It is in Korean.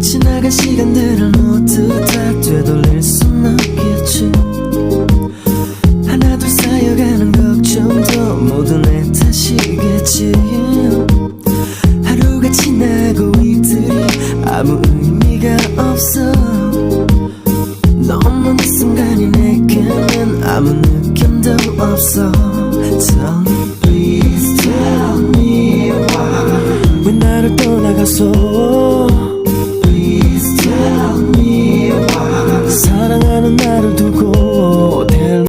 지나갈 시 간들 은 모두 다 제대로 일순없 겠지？하나 둘 쌓여 가는 것, 좀더모 든다는 탓이겠 지？하루가 지나고, 이 들이 아무 의미가 없어. 너무 내 순간이 내게. 아무 느낌도 없어 Tell me please tell me why 왜 나를 떠나갔어